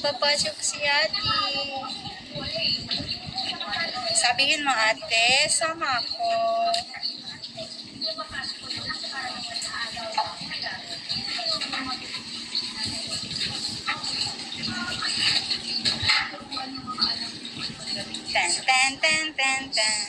Papasok si ate. Sabihin mo ate, sama ako. Tan, tan, tan, tan, tan.